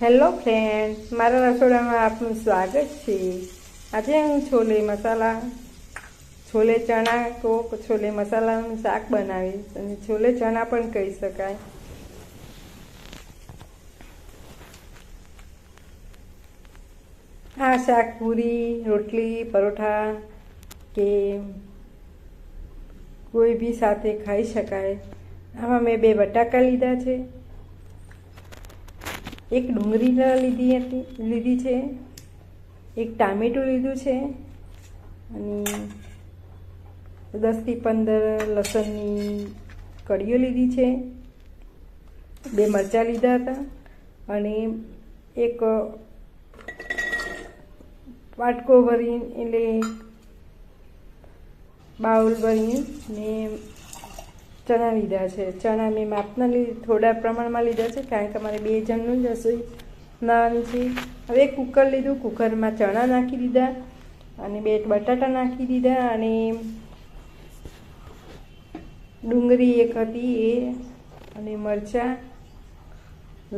Hello friend મારા રસોડામાં આપનું સ્વાગત છે. આજે હું છોલે મસાલા, છોલે ચણા કો છોલે મસાલાનું શાક બનાવીશ અને છોલે ચણા પણ કહી શકાય. આ શાક પૂરી, રોટલી, પરોઠા કે કોઈ બી સાથે ખાઈ શકાય. આમાં મેં બે બટાકા લીધા છે. એક ડુંગળી લીધી હતી, લીધી છે. એક ટામેટું લીધું છે. અને દસથી પંદર લસણની કડીઓ લીધી છે. બે મરચાં લીધા હતા અને એક વાટકો ભરીને, એટલે બાઉલ ભરીને ને ચણા લીધા છે. ચણા મેં માપના લીધા થોડા પ્રમાણમાં લીધા છે, કારણ કે અમારે બે જણનું જ રસોઈ બનાવવાની છે. હવે કુકર લીધું. કુકરમાં ચણા નાખી દીધા અને બે બટાટા નાખી દીધા અને ડુંગળી એક હતી એ અને મરચાં,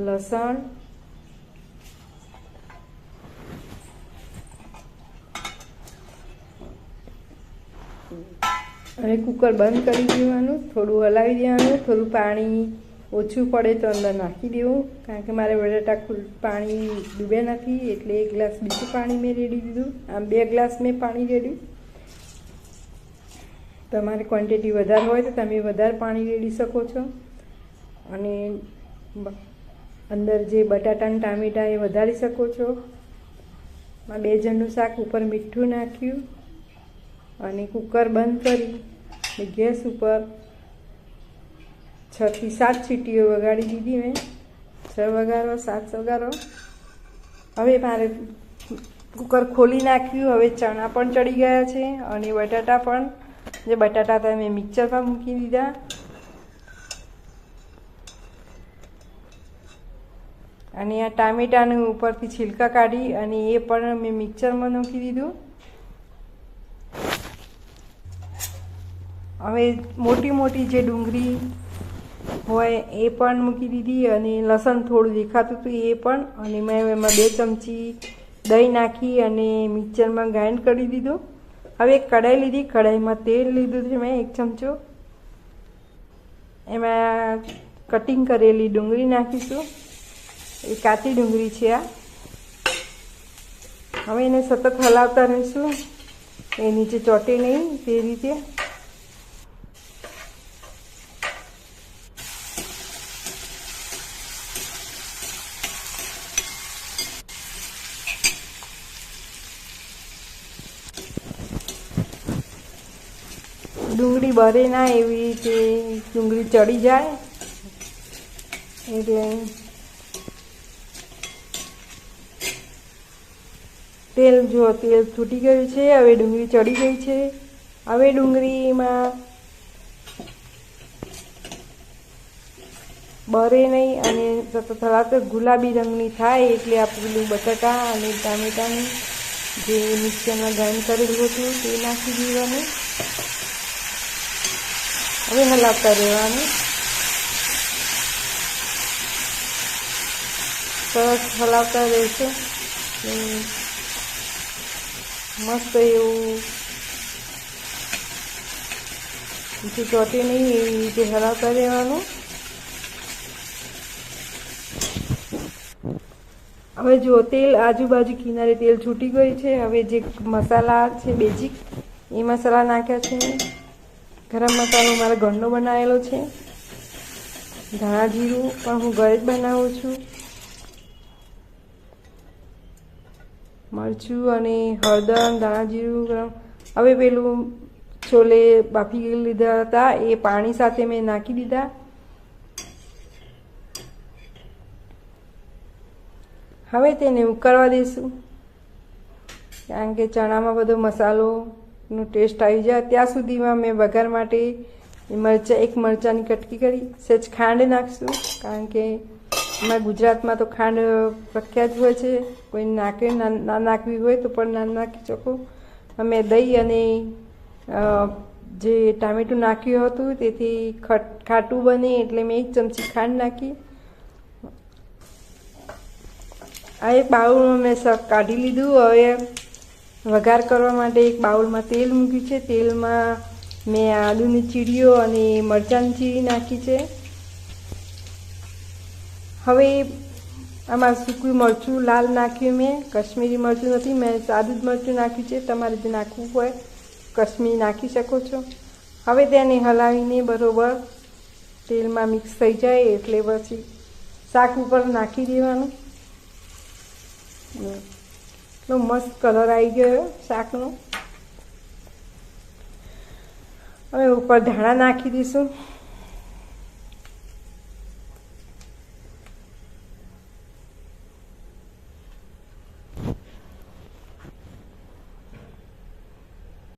લસણ અને કુકર બંધ કરી દેવાનું, થોડું હલાવી દેવાનું, થોડું પાણી ઓછું પડે તો અંદર નાખી દેવું, કારણ કે મારે બટાટા પાણી ડૂબે નથી, એટલે એક ગ્લાસ બીજું પાણી મેં રેડી દીધું. આમ બે ગ્લાસ મેં પાણી રેડ્યું. તમારે ક્વોન્ટિટી વધારે હોય તો તમે વધારે પાણી રેડી શકો છો. અને અંદર જે બટાટા અને ટામેટાં એ વધારી શકો છો. બે જણનું શાક ઉપર મીઠું નાખ્યું. અને કુકર બંધ કરી ગેસ ઉપર છથી સાત સીટીઓ વગાડી દીધી મેં. છ વગાડો, સાત વગારો હવે મારે કુકર ખોલી નાખ્યું. હવે ચણા પણ ચડી ગયા છે અને બટાટા પણ. જે બટાટા હતા મેં મિક્સરમાં મૂકી દીધા. અને આ ટામેટાનું ઉપરથી છિલકા કાઢી અને એ પણ મેં મિક્સરમાં મૂકી દીધું. હવે મોટી મોટી જે ડુંગળી હોય એ પણ મૂકી દીધી અને લસણ થોડું દેખાતું હતું એ પણ. અને મેં એમાં બે ચમચી દહીં નાખી અને મિક્સરમાં ગ્રાઇન્ડ કરી દીધું. હવે એક કઢાઈ લીધી. કઢાઈમાં તેલ લીધું છે મેં એક ચમચો. એમાં કટિંગ કરેલી ડુંગળી નાખીશું. એ કાચી ડુંગળી છે આ. હવે એને સતત હલાવતા રહીશું. એ નીચે ચોટે નહીં તે રીતે. ડુંગળી બરે ના એવી રીતે ડુંગળી ચડી જાય. એટલે તેલ જો તેલ છૂટી ગયું છે, હવે ડુંગળી ચડી ગઈ છે. હવે ડુંગળીમાં બરે નહીં અને સતત ગુલાબી રંગની થાય એટલે આપણું બટાકા અને ટામેટાનું જે મિક્સરમાં ગ્રાઇન્ડ કરેલું હતું તે નાખી દેવાનું. હવે હલાવતા રહેવાનું સરસ હલાવતા રહેશે. મસ્ત એવું બીજું ચોટી નહીં એવી રીતે હલાવતા રહેવાનું. હવે જો તેલ આજુબાજુ કિનારે તેલ છૂટી ગઈ છે, હવે જે મસાલા છે, બેઝિક, એ મસાલા નાખ્યા છે ગરમ મસાલો મારે ઘરનો બનાવેલો છે. ધાણા જીરું પણ હું ઘરે જ બનાવું છું. મરચું અને હળદર ધાણા જીરું ગરમ. હવે પેલું છોલે બાફી લીધા હતા, એ પાણી સાથે મેં નાખી દીધા. હવે તેને ઉકળવા દઈશું કારણ કે ચણામાં બધો મસાલોનો ટેસ્ટ આવી જાય. ત્યાં સુધીમાં મેં વઘાર માટે મરચાં, એક મરચાંની કટકી કરી, સહેજ ખાંડ નાખશું. કારણ કે અમારા ગુજરાતમાં તો ખાંડ પ્રખ્યાત હોય છે. કોઈ નાખે, ના નાખવી હોય તો પણ ના નાખી શકો. અમે દહીં અને જે ટામેટું નાખ્યું હતું તેથી ખાટું બને એટલે મેં એક ચમચી ખાંડ નાખી. આ એક બાઉલમાં મેં કાઢી લીધું. હવે વઘાર કરવા માટે એક બાઉલમાં તેલ મૂક્યું છે. તેલમાં મેં આદુની ચીડીઓ અને મરચાંની ચીડી નાખી છે. હવે આમાં સૂકું મરચું લાલ નાખ્યું મેં. કશ્મીરી મરચું નથી, મેં સાદું જ મરચું નાખ્યું છે. તમારે જે નાખવું હોય કશ્મીરી નાખી શકો છો. હવે તેને હલાવીને બરોબર તેલમાં મિક્સ થઈ જાય એટલે પછી શાક ઉપર નાખી દેવાનું. એટલો મસ્ત કલર આવી ગયો શાકનો. હવે ઉપર ધાણા નાખી દઈશું.